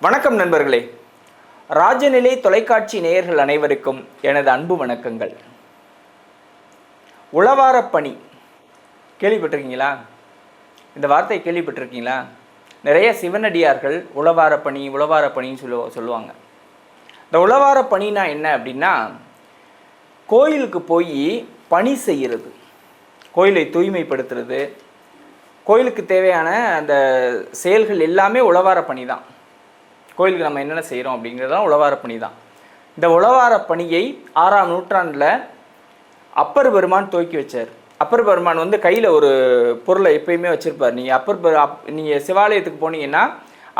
வணக்கம் நண்பர்களே. ராஜநிலை தொலைக்காட்சி நேயர்கள் அனைவருக்கும் எனது அன்பு வணக்கங்கள். உளவாரப் பணி. கேள்விப்பட்டிருக்கீங்களா? இந்த வார்த்தை கேள்விப்பட்டிருக்கீங்களா? நிறைய சிவனடியார்கள் உளவாரப் பணி உளவாரப் பணின்னு சொல்லு சொல்லுவாங்க. இந்த உளவாரப் பணினா என்ன அப்படின்னா கோயிலுக்கு போய் பணி செய்கிறது கோயிலை தூய்மைப்படுத்துறது. கோயிலுக்கு தேவையான அந்த செயல்கள் எல்லாமே உளவார பணி தான் கோயிலுக்கு நம்ம என்னென்ன செய்கிறோம் அப்படிங்கிறதுலாம் உழவார பணி தான். இந்த உழவார பணியை ஆறாம் நூற்றாண்டில் அப்பர் பெருமான் துவக்கி வச்சார். அப்பர் பெருமான் வந்து கையில் ஒரு பொருளை எப்பயுமே வச்சுருப்பார். நீங்கள் அப்பர் பெரு அப் நீங்கள் சிவாலயத்துக்கு போனீங்கன்னா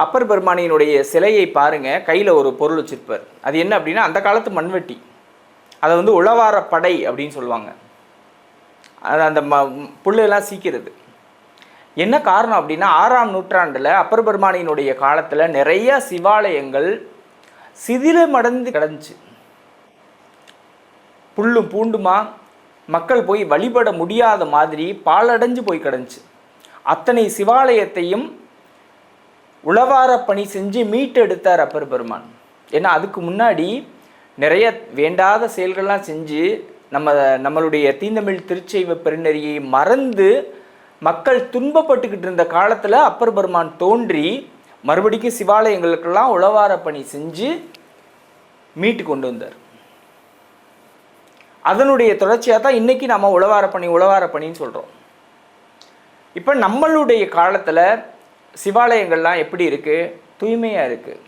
அப்பர் பெருமானியினுடைய சிலையை பாருங்கள் கையில் ஒரு பொருள் வச்சுருப்பார். அது என்ன அப்படின்னா அந்த காலத்து மண்வெட்டி. அதை வந்து உழவார படை அப்படின்னு சொல்லுவாங்க. அது அந்த ம புல்லெல்லாம் சீக்கிறது. என்ன காரணம் அப்படின்னா ஆறாம் நூற்றாண்டில் அப்பர் பெருமானியினுடைய காலத்தில் நிறைய சிவாலயங்கள் சிதிலமடைந்து கிடந்துச்சு. புல்லும் பூண்டுமா? மக்கள் போய் வழிபட முடியாத மாதிரி பாலடைஞ்சு போய் கிடந்துச்சு. அத்தனை சிவாலயத்தையும் உளவார பணி செஞ்சு மீட்டெடுத்தார் அப்பர் பெருமான். ஏன்னா அதுக்கு முன்னாடி நிறைய வேண்டாத செயல்கள்லாம் செஞ்சு நம்ம நம்மளுடைய தீந்தமிழ் திருச்செய்வ பெருநெறியை மறந்து மக்கள் துன்பப்பட்டுக்கிட்டு இருந்த காலத்தில் அப்பர் பெருமான் தோன்றி மறுபடிக்கும் சிவாலயங்களுக்கெல்லாம் உளவார பணி செஞ்சு மீட்டு கொண்டு வந்தார். அதனுடைய தொடர்ச்சியாக தான் இன்றைக்கி நம்ம உளவார பணி உளவார பணின்னு சொல்கிறோம் இப்போ நம்மளுடைய காலத்தில் சிவாலயங்கள்லாம் எப்படி இருக்குது தூய்மையாக இருக்குது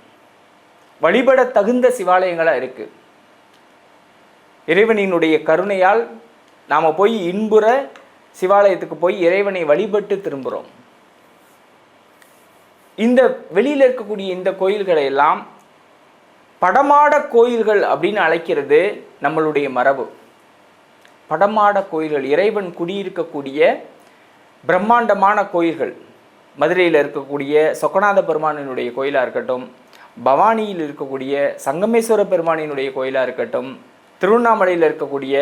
வழிபட தகுந்த சிவாலயங்களாக இருக்குது இறைவனினுடைய கருணையால் நாம் போய் இன்புற சிவாலயத்துக்கு போய் இறைவனை வழிபட்டு திரும்புகிறோம் இந்த வெளியில் இருக்கக்கூடிய இந்த கோயில்களை எல்லாம் படமாட கோயில்கள் அப்படின்னு அழைக்கிறது நம்மளுடைய மரபு. படமாட கோயில்கள் இறைவன் குடியிருக்கக்கூடிய பிரம்மாண்டமான கோயில்கள். மதுரையில் இருக்கக்கூடிய சொக்கநாத பெருமானினுடைய கோயிலாக இருக்கட்டும் பவானியில் இருக்கக்கூடிய சங்கமேஸ்வர பெருமானினுடைய கோயிலாக இருக்கட்டும் திருவண்ணாமலையில் இருக்கக்கூடிய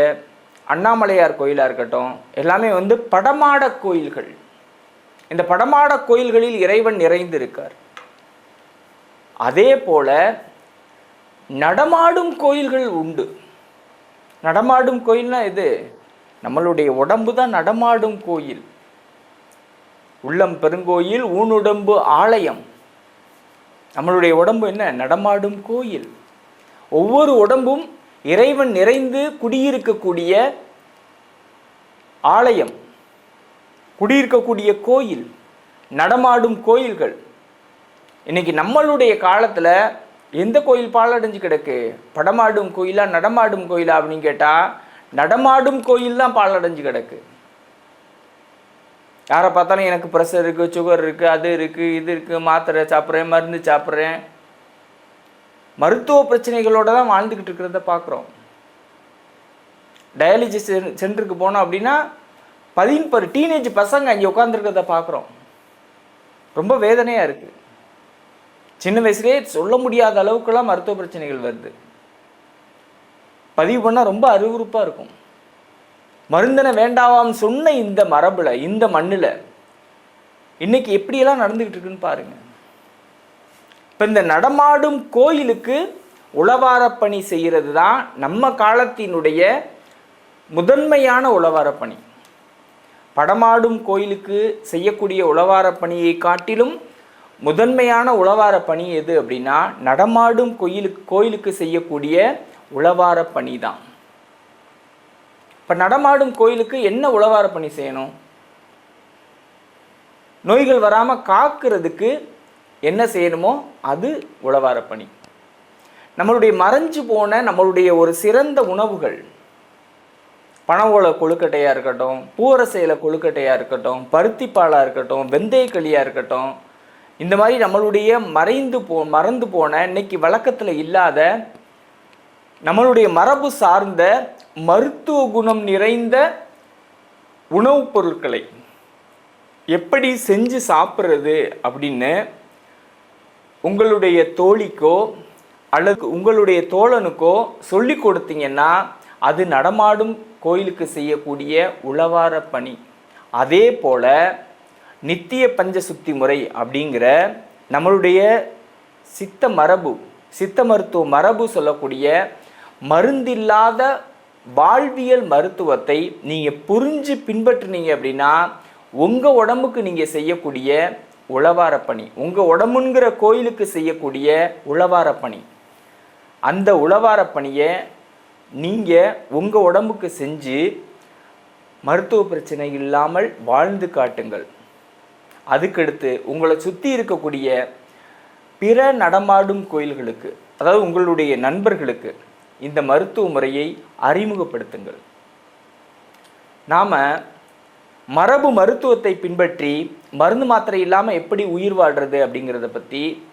அண்ணாமலையார் கோயிலாக இருக்கட்டும் எல்லாமே வந்து படமாட கோயில்கள். இந்த படமாட கோயில்களில் இறைவன் நிறைந்திருக்கார். அதே போல நடமாடும் கோயில்கள் உண்டு. நடமாடும் கோயில்னா இது நம்மளுடைய உடம்பு தான் நடமாடும் கோயில். உள்ளம் பெருங்கோயில் ஊனுடம்பு ஆலயம். நம்மளுடைய உடம்பு என்ன? நடமாடும் கோயில். ஒவ்வொரு உடம்பும் இறைவன் நிறைந்து குடியிருக்கக்கூடிய ஆலயம் குடியிருக்கக்கூடிய கோயில் நடமாடும் கோயில்கள் இன்னைக்கு நம்மளுடைய காலத்தில் எந்த கோயில் பாலடைஞ்சு கிடக்கு? படமாடும் கோயிலா நடமாடும் கோயிலா அப்படின்னு கேட்டால் நடமாடும் கோயில் தான் பாலடைஞ்சு கிடக்கு. யாரை பார்த்தாலும் எனக்கு ப்ரெஷர் இருக்குது சுகர் இருக்குது அது இருக்குது இது இருக்குது மாத்திரை சாப்பிட்றேன் மருந்து சாப்பிட்றேன். மருத்துவ பிரச்சனைகளோட தான் வாழ்ந்துக்கிட்டு இருக்கிறத பார்க்குறோம். டயாலிசிஸ் சென்டருக்கு போனோம் அப்படின்னா பதின்பரு டீனேஜ் பசங்க அங்கே உட்காந்துருக்கிறத பார்க்குறோம். ரொம்ப வேதனையாக இருக்குது சின்ன வயசுலேயே சொல்ல முடியாத அளவுக்குலாம் மருத்துவ பிரச்சனைகள் வருது. பதிவு பண்ணால் ரொம்ப அருவருப்பாக இருக்கும். மருந்தனை வேண்டாவாம் சொன்ன இந்த மரபில் இந்த மண்ணில் இன்னைக்கு எப்படியெல்லாம் நடந்துக்கிட்டு இருக்குன்னு பாருங்கள் இப்போ இந்த நடமாடும் கோயிலுக்கு உளவாரப்பணி செய்கிறது தான் நம்ம காலத்தினுடைய முதன்மையான உளவாரப்பணி படமாடும் கோயிலுக்கு செய்யக்கூடிய உளவாரப்பணியை காட்டிலும் முதன்மையான உளவாரப் பணி எது அப்படின்னா நடமாடும் கோயிலுக்கு கோயிலுக்கு செய்யக்கூடிய உளவாரப் பணி தான் இப்போ நடமாடும் கோயிலுக்கு என்ன உளவாரப் பணி செய்யணும்? நோய்கள் வராமல் காக்கிறதுக்கு என்ன செய்யணுமோ அது உழவார பணி. நம்மளுடைய மறைஞ்சு போன நம்மளுடைய ஒரு சிறந்த உணவுகள் பனவோல கொழுக்கட்டையாக இருக்கட்டும் பூவரசையில் கொழுக்கட்டையாக இருக்கட்டும் பருத்திப்பாலாக இருக்கட்டும் வெந்தயக்களியாக இருக்கட்டும் இந்த மாதிரி நம்மளுடைய மறைந்து போ மறந்து போன இன்னைக்கு வழக்கத்தில் இல்லாத நம்மளுடைய மரபு சார்ந்த மருத்துவ குணம் நிறைந்த உணவுப் பொருட்களை எப்படி செஞ்சு சாப்பிட்றது அப்படின்னு உங்களுடைய தோழிக்கோ அல்லது உங்களுடைய தோழனுக்கோ சொல்லி கொடுத்தீங்கன்னா அது நடமாடும் கோயிலுக்கு செய்யக்கூடிய உளவார பணி. அதே போல நித்திய பஞ்ச சுத்தி முறை அப்படிங்கிற நம்மளுடைய சித்த மரபு சித்த மருத்துவ மரபு சொல்லக்கூடிய மருந்தில்லாத வாழ்வியல் மருத்துவத்தை நீங்கள் புரிஞ்சு பின்பற்றுனீங்க அப்படின்னா உங்கள் உடம்புக்கு நீங்கள் செய்யக்கூடிய உழவார பணி உங்கள் உடம்புங்கிற கோயிலுக்கு செய்யக்கூடிய உழவார பணி அந்த உழவார பணியை நீங்கள் உங்கள் உடம்புக்கு செஞ்சு மருத்துவ பிரச்சனை இல்லாமல் வாழ்ந்து காட்டுங்கள். அதுக்கடுத்து உங்களை சுற்றி இருக்கக்கூடிய பிற நடமாடும் கோயில்களுக்கு அதாவது உங்களுடைய நண்பர்களுக்கு இந்த மருத்துவ முறையை அறிமுகப்படுத்துங்கள். நாம் மரபு மருத்துவத்தை பின்பற்றி மருந்து மாத்திரை இல்லாமல் எப்படி உயிர் வாழ்கிறது அப்படிங்கிறத பற்றி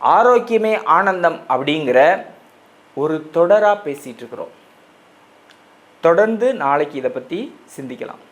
ஆரோக்கியமே ஆனந்தம் அப்படிங்கிற ஒரு தொடராக பேசிகிட்டு இருக்கிறோம். தொடர்ந்து நாளைக்கு இதை பற்றி சிந்திக்கலாம்.